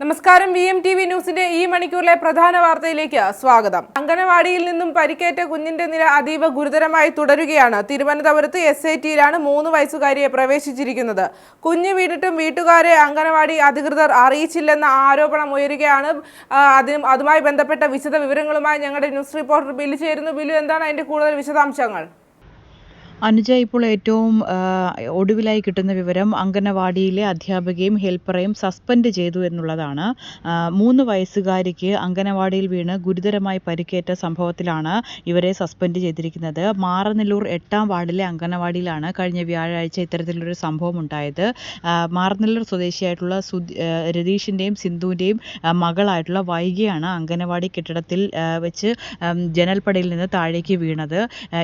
നമസ്കാരം. V M T V ന്യൂസിന്റെ ഈ മണിക്കൂറിലെ പ്രധാന വാർത്തയിലേക്ക് സ്വാഗതം. അംഗനവാടിയിൽ നിന്നും പരിക്കേറ്റ കുഞ്ഞിന്റെ നില അതീവ ഗുരുതരമായി തുടരുകയാണ്. തിരുവനന്തപുരത്ത് എസ് ഐ ടിയിലാണ് മൂന്ന് വയസ്സുകാരിയെ പ്രവേശിച്ചിരിക്കുന്നത്. കുഞ്ഞ് വീണിട്ടും വീട്ടുകാരെ അംഗനവാടി അധികൃതർ അറിയിച്ചില്ലെന്ന ആരോപണം ഉയരുകയാണ്. അതിനും അതുമായി ബന്ധപ്പെട്ട വിശദ വിവരങ്ങളുമായി ഞങ്ങളുടെ ന്യൂസ് റിപ്പോർട്ടർ ബില്ല് ചേരുന്നു. ബില്ലു എന്താണ്? അതിന്റെ കൂടുതൽ വിശദാംശങ്ങൾ. അനുജ ഇപ്പോൾ ഏറ്റവും ഒടുവിലായി കിട്ടുന്ന വിവരം അംഗനവാടിയിലെ അധ്യാപികയും ഹെൽപ്പറെയും സസ്പെൻഡ് ചെയ്തു എന്നുള്ളതാണ്. മൂന്ന് വയസ്സുകാരിക്ക് അംഗനവാടിയിൽ വീണ് ഗുരുതരമായി പരിക്കേറ്റ സംഭവത്തിലാണ് ഇവരെ സസ്പെൻഡ് ചെയ്തിരിക്കുന്നത്. മാറനല്ലൂർ എട്ടാം വാർഡിലെ അംഗനവാടിയിലാണ് കഴിഞ്ഞ വ്യാഴാഴ്ച ഇത്തരത്തിലൊരു സംഭവം ഉണ്ടായത്. മാറനല്ലൂർ സ്വദേശിയായിട്ടുള്ള രതീഷിന്റെയും സിന്ധുവിന്റെയും മകളായിട്ടുള്ള വൈകിയാണ് അംഗനവാടി കെട്ടിടത്തിൽ വെച്ച് ജനൽപ്പടിയിൽ നിന്ന് താഴേക്ക് വീണത്.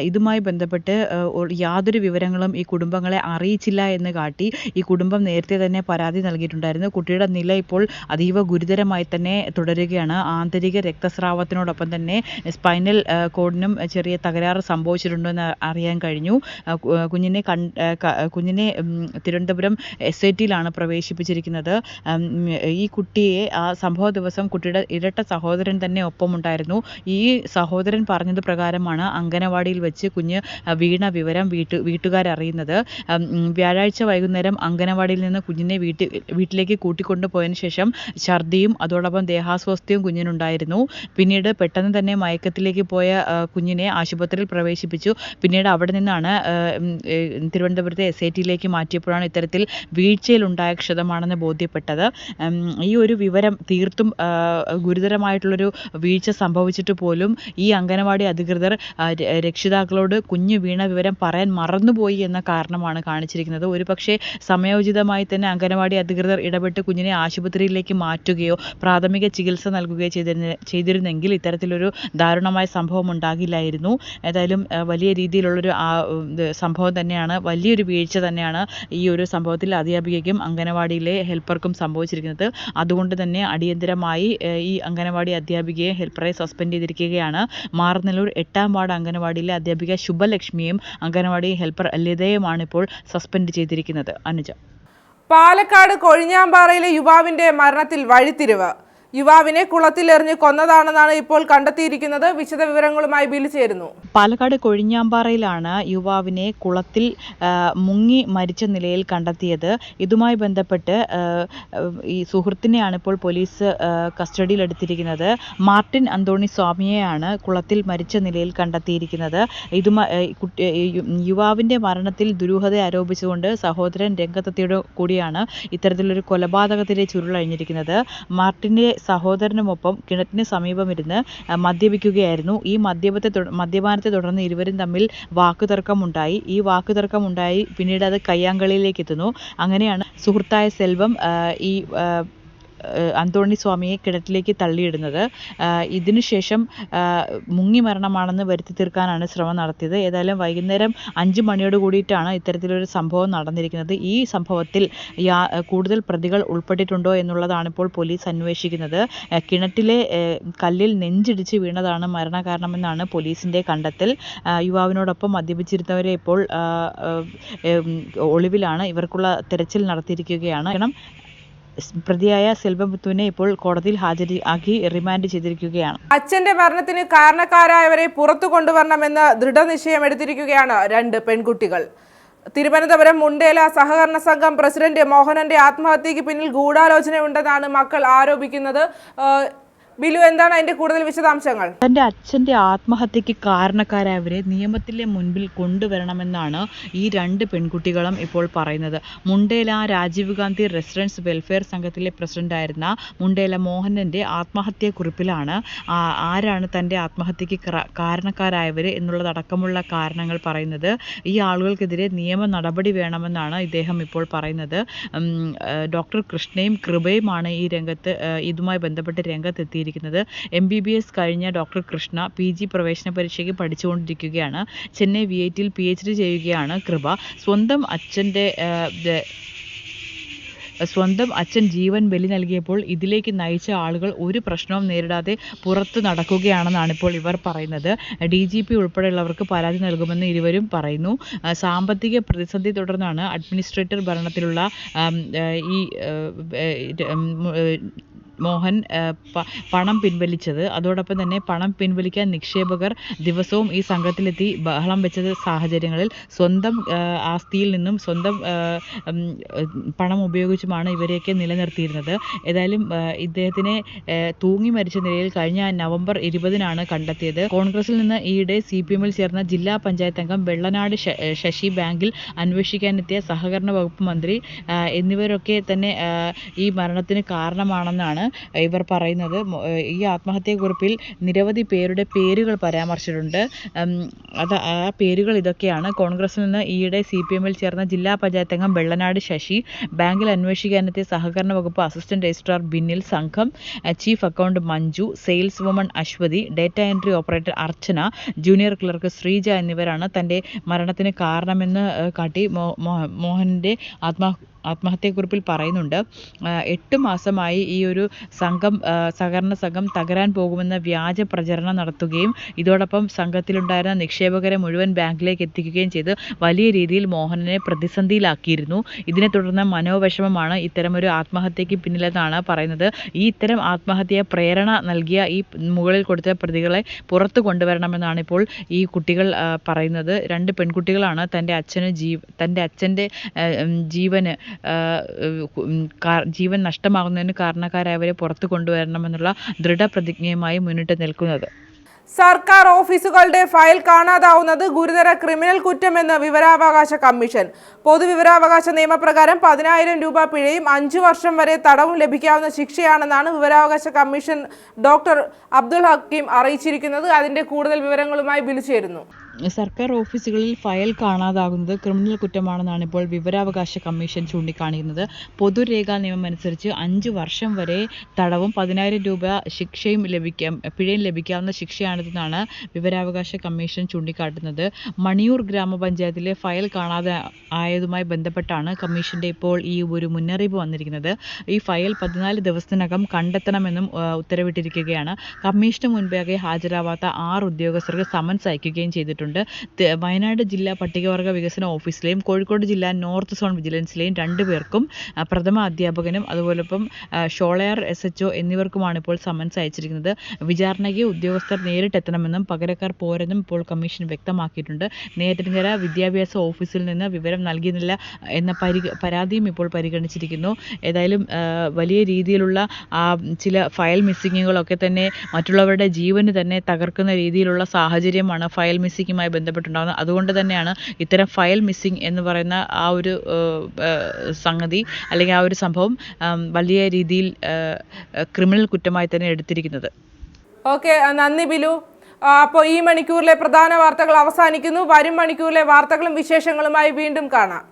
ഇതുമായി ബന്ധപ്പെട്ട് ആ, യാതൊരു വിവരങ്ങളും ഈ കുടുംബങ്ങളെ അറിയിച്ചില്ല എന്ന് കാട്ടി ഈ കുടുംബം നേരത്തെ തന്നെ പരാതി നൽകിയിട്ടുണ്ടായിരുന്നു. കുട്ടിയുടെ നില ഇപ്പോൾ അതീവ ഗുരുതരമായി തന്നെ തുടരുകയാണ്. ആന്തരിക രക്തസ്രാവത്തിനോടൊപ്പം തന്നെ സ്പൈനൽ കോഡിനും ചെറിയ തകരാറ് സംഭവിച്ചിട്ടുണ്ടോ എന്ന് അറിയാൻ കഴിഞ്ഞു. കുഞ്ഞിനെ കൺ കുഞ്ഞിനെ തിരുവനന്തപുരം എസ് ഐ ടിയിലാണ് പ്രവേശിപ്പിച്ചിരിക്കുന്നത്. ഈ കുട്ടിയെ ആ സംഭവ ദിവസം കുട്ടിയുടെ ഇരട്ട സഹോദരൻ തന്നെ ഒപ്പമുണ്ടായിരുന്നു. ഈ സഹോദരൻ പറഞ്ഞത് പ്രകാരമാണ്. അംഗനവാടിയിൽ വെച്ച് കുഞ്ഞ് വീണ വിവരം വീട്ടു വീട്ടുകാരറിയുന്നത്. വ്യാഴാഴ്ച വൈകുന്നേരം അംഗനവാടിയിൽ നിന്ന് കുഞ്ഞിനെ വീട്ടിൽ വീട്ടിലേക്ക് കൂട്ടിക്കൊണ്ടു പോയതിനു ശേഷം ഛർദിയും അതോടൊപ്പം ദേഹാസ്വാസ്ഥ്യവും കുഞ്ഞിനുണ്ടായിരുന്നു. പിന്നീട് പെട്ടെന്ന് തന്നെ മയക്കത്തിലേക്ക് പോയ കുഞ്ഞിനെ ആശുപത്രിയിൽ പ്രവേശിപ്പിച്ചു. പിന്നീട് അവിടെ നിന്നാണ് തിരുവനന്തപുരത്തെ എസ് ഐ ടിയിലേക്ക് മാറ്റിയപ്പോഴാണ് ഇത്തരത്തിൽ വീഴ്ചയിലുണ്ടായ ക്ഷതമാണെന്ന് ബോധ്യപ്പെട്ടത്. ഈ ഒരു വിവരം തീർത്തും ഗുരുതരമായിട്ടുള്ളൊരു വീഴ്ച സംഭവിച്ചിട്ട് പോലും ഈ അംഗനവാടി അധികൃതർ രക്ഷിതാക്കളോട് കുഞ്ഞ് വീണ വിവരം പറയാൻ മറന്നുപോയി എന്ന കാരണമാണ് കാണിച്ചിരിക്കുന്നത്. ഒരുപക്ഷെ സമയോചിതമായി തന്നെ അംഗനവാടി അധികൃതർ ഇടപെട്ട് കുഞ്ഞിനെ ആശുപത്രിയിലേക്ക് മാറ്റുകയോ പ്രാഥമിക ചികിത്സ നൽകുകയോ ചെയ്തിരുന്ന ചെയ്തിരുന്നെങ്കിൽ ഇത്തരത്തിലൊരു ദാരുണമായ സംഭവം ഉണ്ടാകില്ലായിരുന്നു. ഏതായാലും വലിയ രീതിയിലുള്ളൊരു സംഭവം തന്നെയാണ് വലിയൊരു വീഴ്ച തന്നെയാണ് ഈ ഒരു സംഭവത്തിൽ അധ്യാപികയ്ക്കും അംഗനവാടിയിലെ ഹെൽപ്പർക്കും സംഭവിച്ചിരിക്കുന്നത്. അതുകൊണ്ട് തന്നെ അടിയന്തരമായി ഈ അംഗനവാടി അധ്യാപികയെ ഹെൽപ്പറെ സസ്പെൻഡ് ചെയ്തിരിക്കുകയാണ്. മാറനല്ലൂർ എട്ടാം വാർഡ് അംഗനവാടിയിലെ അധ്യാപിക ശുഭലക്ഷ്മിയും അംഗനവാടി ഹെൽപ്പർ ലതയുമാണ് ഇപ്പോൾ സസ്പെൻഡ് ചെയ്തിരിക്കുന്നത്. അനുജ. പാലക്കാട് കൊഴിഞ്ഞാമ്പാറയിലെ യുവാവിന്റെ മരണത്തിൽ വഴിത്തിരിവ്. യുവാവിനെ കുളത്തിലെറിഞ്ഞ് കൊന്നതാണെന്നാണ് ഇപ്പോൾ കണ്ടെത്തിയിരിക്കുന്നത്. വിശദവിവരങ്ങളുമായി ബിൽ ചേരുന്നു. പാലക്കാട് കൊഴിഞ്ഞാമ്പാറയിലാണ് യുവാവിനെ കുളത്തിൽ മുങ്ങി മരിച്ച നിലയിൽ കണ്ടെത്തിയത്. ഇതുമായി ബന്ധപ്പെട്ട് ഈ സുഹൃത്തിനെയാണ് ഇപ്പോൾ പോലീസ് കസ്റ്റഡിയിലെടുത്തിരിക്കുന്നത്. മാർട്ടിൻ അന്തോണി സ്വാമിയെയാണ് കുളത്തിൽ മരിച്ച നിലയിൽ കണ്ടെത്തിയിരിക്കുന്നത്. ഇതുമായി യുവാവിന്റെ മരണത്തിൽ ദുരൂഹത ആരോപിച്ചുകൊണ്ട് സഹോദരൻ രംഗത്തെത്തിയോട് കൂടിയാണ് ഇത്തരത്തിലൊരു കൊലപാതകത്തിലെ ചുരുളഴിഞ്ഞിരിക്കുന്നത്. മാർട്ടിന്റെ സഹോദരനുമൊപ്പം കിണറ്റിന് സമീപമിരുന്ന് മദ്യപിക്കുകയായിരുന്നു. ഈ മദ്യപത്തെ മദ്യപാനത്തെ തുടർന്ന് ഇരുവരും തമ്മിൽ വാക്കുതർക്കമുണ്ടായി. ഈ വാക്കുതർക്കമുണ്ടായി പിന്നീട് അത് കയ്യാങ്കളിയിലേക്ക് എത്തുന്നു അങ്ങനെയാണ് സുഹൃത്തായ സെൽവം ഈ അന്തോണി സ്വാമിയെ കിണറ്റിലേക്ക് തള്ളിയിടുന്നത്. ഇതിനുശേഷം മുങ്ങി മരണമാണെന്ന് വരുത്തി തീർക്കാനാണ് ശ്രമം നടത്തിയത്. ഏതായാലും വൈകുന്നേരം അഞ്ച് മണിയോട് കൂടിയിട്ടാണ് ഇത്തരത്തിലൊരു സംഭവം നടന്നിരിക്കുന്നത്. ഈ സംഭവത്തിൽ യാ കൂടുതൽ പ്രതികൾ ഉൾപ്പെട്ടിട്ടുണ്ടോ എന്നുള്ളതാണ് ഇപ്പോൾ പോലീസ് അന്വേഷിക്കുന്നത്. കിണറ്റിലെ കല്ലിൽ നെഞ്ചിടിച്ച് വീണതാണ് മരണകാരണമെന്നാണ് പോലീസിന്റെ കണ്ടെത്തൽ. യുവാവിനോടൊപ്പം മദ്യപിച്ചിരുന്നവരെ ഇപ്പോൾ ഒളിവിലാണ്. ഇവർക്കുള്ള തെരച്ചിൽ നടത്തിയിരിക്കുകയാണ്. കാരണം പ്രതിയായ സെൽവമുത്തുവിനെ ഇപ്പോൾ കോടതിയിൽ ഹാജരി ആക്കി റിമാൻഡ് ചെയ്തിരിക്കുകയാണ്. അച്ഛന്റെ മരണത്തിന് കാരണക്കാരായവരെ പുറത്തു കൊണ്ടുവരണമെന്ന് ദൃഢനിശ്ചയം എടുത്തിരിക്കുകയാണ് രണ്ട് പെൺകുട്ടികൾ. തിരുവനന്തപുരം മുണ്ടേല സഹകരണ സംഘം പ്രസിഡന്റ് മോഹനന്റെ ആത്മഹത്യക്ക് പിന്നിൽ ഗൂഢാലോചനയുണ്ടെന്നാണ് മക്കൾ ആരോപിക്കുന്നത്. ബിലു എന്താണ് അതിന്റെ കൂടുതൽ വിശദാംശങ്ങൾ? തന്റെ അച്ഛന്റെ ആത്മഹത്യക്ക് കാരണക്കാരായവരെ നിയമത്തിലെ മുൻപിൽ കൊണ്ടുവരണമെന്നാണ് ഈ രണ്ട് പെൺകുട്ടികളും ഇപ്പോൾ പറയുന്നത്. മുണ്ടേല രാജീവ് ഗാന്ധി റെസിഡൻസ് വെൽഫെയർ സംഘത്തിലെ പ്രസിഡന്റായിരുന്ന മുണ്ടേല മോഹനന്റെ ആത്മഹത്യക്കുറിപ്പിലാണ് കുറിപ്പിലാണ് ആരാണ് തന്റെ ആത്മഹത്യക്ക് കാരണക്കാരായവര് എന്നുള്ളതടക്കമുള്ള കാരണങ്ങൾ പറയുന്നത്. ഈ ആളുകൾക്കെതിരെ നിയമ നടപടി വേണമെന്നാണ് ഇദ്ദേഹം ഇപ്പോൾ പറയുന്നത്. ഡോക്ടർ കൃഷ്ണയും കൃപയുമാണ് ഈ രംഗത്ത് ഇതുമായി ബന്ധപ്പെട്ട് രംഗത്തെത്തിയിരിക്കുന്നത് എം ബി ബി എസ് കഴിഞ്ഞ ഡോക്ടർ കൃഷ്ണ പി ജി പ്രവേശന പരീക്ഷയ്ക്ക് പഠിച്ചുകൊണ്ടിരിക്കുകയാണ്. ചെന്നൈ വി ഐ ടിയിൽ പി എച്ച് ഡി ചെയ്യുകയാണ് കൃപ. സ്വന്തം അച്ഛന്റെ സ്വന്തം അച്ഛൻ ജീവൻ ബലി നൽകിയപ്പോൾ ഇതിലേക്ക് നയിച്ച ആളുകൾ ഒരു പ്രശ്നവും നേരിടാതെ പുറത്തു നടക്കുകയാണെന്നാണ് ഇപ്പോൾ ഇവർ പറയുന്നത്. ഡി ജി പി ഉൾപ്പെടെയുള്ളവർക്ക് പരാതി നൽകുമെന്ന് ഇരുവരും പറയുന്നു. സാമ്പത്തിക പ്രതിസന്ധി തുടർന്നാണ് അഡ്മിനിസ്ട്രേറ്റർ ഭരണത്തിലുള്ള ഈ മോഹൻ പണം പിൻവലിച്ചത്. അതോടൊപ്പം തന്നെ പണം പിൻവലിക്കാൻ നിക്ഷേപകർ ദിവസവും ഈ സംഘത്തിലെത്തി ബഹളം വെച്ചത് സാഹചര്യങ്ങളിൽ. സ്വന്തം ആസ്തിയിൽ നിന്നും സ്വന്തം പണം ഉപയോഗിച്ചുമാണ് ഇവരെയൊക്കെ നിലനിർത്തിയിരുന്നത്. ഏതായാലും ഇദ്ദേഹത്തിനെ തൂങ്ങി മരിച്ച നിലയിൽ കഴിഞ്ഞ നവംബർ ഇരുപതിനാണ് കണ്ടെത്തിയത്. കോൺഗ്രസിൽ നിന്ന് ഈയിടെ സി പി എമ്മിൽ ചേർന്ന ജില്ലാ പഞ്ചായത്ത് അംഗം വെള്ളനാട് ശശി ബാങ്കിൽ അന്വേഷിക്കാനെത്തിയ സഹകരണ വകുപ്പ് മന്ത്രി എന്നിവരൊക്കെ തന്നെ ഈ മരണത്തിന് കാരണമാണെന്നാണ് ഇവർ പറയുന്നത്. ഈ ആത്മഹത്യക്കുറിപ്പിൽ നിരവധി പേരുടെ പേരുകൾ പരാമർശിച്ചിട്ടുണ്ട്. അത് ആ പേരുകൾ ഇതൊക്കെയാണ്. കോൺഗ്രസിൽ നിന്ന് ഈയിടെ സി പി എമ്മിൽ ചേർന്ന ജില്ലാ പഞ്ചായത്ത് അംഗം വെള്ളനാട് ശശി ബാങ്കിൽ അന്വേഷിക്കാനെത്തിയ സഹകരണ വകുപ്പ് അസിസ്റ്റന്റ് രജിസ്ട്രാർ ബിന്നിൽ സംഘം chief account Manju saleswoman Aswathy data entry operator Archana junior clerk Sreeja എന്നിവരാണ് തന്റെ മരണത്തിന് കാരണമെന്ന് കാട്ടി മോഹന്റെ ആത്മാ ആത്മഹത്യാക്കുറിപ്പിൽ പറയുന്നുണ്ട്. എട്ട് മാസമായി ഈ ഒരു സംഘം സഹകരണ സംഘം തകരാൻ പോകുമെന്ന വ്യാജ പ്രചരണം നടത്തുകയും ഇതോടൊപ്പം സംഘത്തിലുണ്ടായിരുന്ന നിക്ഷേപകരെ മുഴുവൻ ബാങ്കിലേക്ക് എത്തിക്കുകയും ചെയ്ത് വലിയ രീതിയിൽ മോഹനനെ പ്രതിസന്ധിയിലാക്കിയിരുന്നു. ഇതിനെ തുടർന്ന് മനോവിഷമമാണ് ഇത്തരമൊരു ആത്മഹത്യക്ക് പിന്നിലെന്നാണ് പറയുന്നത്. ഈ ഇത്തരം ആത്മഹത്യ പ്രേരണ നൽകിയ ഈ മുകളിൽ കൊടുത്ത പ്രതികളെ പുറത്തു കൊണ്ടുവരണമെന്നാണ് ഇപ്പോൾ ഈ കുട്ടികൾ പറയുന്നത്. രണ്ട് പെൺകുട്ടികളാണ് തന്റെ അച്ഛന് ജീവ തന്റെ അച്ഛന്റെ ജീവന് ജീവൻ നഷ്ടമാകുന്നതിന് കാരണക്കാരായവരെ പുറത്തു കൊണ്ടുവരണമെന്നുള്ള ദൃഢപ്രതിജ്ഞയുമായി മുന്നിട്ട് നിൽക്കുന്നത്. സർക്കാർ ഓഫീസുകളുടെ ഫയൽ കാണാതാവുന്നത് ഗുരുതര ക്രിമിനൽ കുറ്റമെന്ന് വിവരാവകാശ കമ്മീഷൻ. പൊതുവിവരാവകാശ നിയമപ്രകാരം പതിനായിരം രൂപ പിഴയും അഞ്ചു വർഷം വരെ തടവും ലഭിക്കാവുന്ന ശിക്ഷയാണെന്നാണ് വിവരാവകാശ കമ്മീഷൻ ഡോക്ടർ അബ്ദുൽ ഹക്കീം അറിയിച്ചിരിക്കുന്നത്. അതിന്റെ കൂടുതൽ വിവരങ്ങളുമായി വിളിച്ചേരുന്നു സർക്കാർ ഓഫീസുകളിൽ ഫയൽ കാണാതാകുന്നത് ക്രിമിനൽ കുറ്റമാണെന്നാണ് ഇപ്പോൾ വിവരാവകാശ കമ്മീഷൻ ചൂണ്ടിക്കാണിക്കുന്നത്. പൊതുരേഖാ നിയമം അനുസരിച്ച് അഞ്ച് വർഷം വരെ തടവും പതിനായിരം രൂപ ശിക്ഷയും ലഭിക്കാം പിഴയും ലഭിക്കാവുന്ന ശിക്ഷയാണിതെന്നാണ് വിവരാവകാശ കമ്മീഷൻ ചൂണ്ടിക്കാട്ടുന്നത്. മണിയൂർ ഗ്രാമപഞ്ചായത്തിലെ ഫയൽ കാണാതെ ആയതുമായി ബന്ധപ്പെട്ടാണ് കമ്മീഷന്റെ ഇപ്പോൾ ഈ ഒരു മുന്നറിയിപ്പ് വന്നിരിക്കുന്നത്. ഈ ഫയൽ പതിനാല് ദിവസത്തിനകം കണ്ടെത്തണമെന്നും ഉത്തരവിട്ടിരിക്കുകയാണ്. കമ്മീഷന് മുൻപാകെ ഹാജരാവാത്ത ആറ് ഉദ്യോഗസ്ഥർക്ക് സമൻസ് അയക്കുകയും ചെയ്തിട്ടുണ്ട്. ത- വയനാട് ജില്ലാ പട്ടികവർഗ വികസന ഓഫീസിലെയും കോഴിക്കോട് ജില്ലാ നോർത്ത് സോൺ വിജിലൻസിലെയും രണ്ടു പേർക്കും പ്രഥമ അധ്യാപകനും അതുപോലെ ഇപ്പം ഷോളയാർ എസ് എച്ച് ഒ എന്നിവർക്കുമാണ് ഇപ്പോൾ സമൻസ് അയച്ചിരിക്കുന്നത്. വിചാരണയ്ക്ക് ഉദ്യോഗസ്ഥർ നേരിട്ടെത്തണമെന്നും പകരക്കാർ പോരെന്നും ഇപ്പോൾ കമ്മീഷൻ വ്യക്തമാക്കിയിട്ടുണ്ട്. നേരിട്ടുകര വിദ്യാഭ്യാസ ഓഫീസിൽ നിന്ന് വിവരം നൽകിയിരുന്നില്ല എന്ന പരി പരാതിയും ഇപ്പോൾ പരിഗണിച്ചിരിക്കുന്നു. ഏതായാലും വലിയ രീതിയിലുള്ള ചില ഫയൽ മിസ്സിങ്ങുകളൊക്കെ തന്നെ മറ്റുള്ളവരുടെ ജീവന് തന്നെ തകർക്കുന്ന രീതിയിലുള്ള സാഹചര്യമാണ് ഫയൽ മിസ്സിങ്ങുമായി ബന്ധപ്പെട്ടുണ്ടാകുന്നത് അതുകൊണ്ട് തന്നെയാണ് ഇത്തരം ഫയൽ മിസ്സിംഗ് എന്ന് പറയുന്ന ആ ഒരു സംഗതി അല്ലെങ്കിൽ ആ ഒരു സംഭവം വലിയ രീതിയിൽ ക്രിമിനൽ കുറ്റമായി തന്നെ എടുത്തിരിക്കുന്നത്. ഓക്കെ നന്ദി ബിലു. അപ്പോൾ ഈ മണിക്കൂറിലെ പ്രധാന വാർത്തകൾ അവസാനിക്കുന്നു. വരും മണിക്കൂറിലെ വാർത്തകളും വിശേഷങ്ങളുമായി വീണ്ടും കാണാം.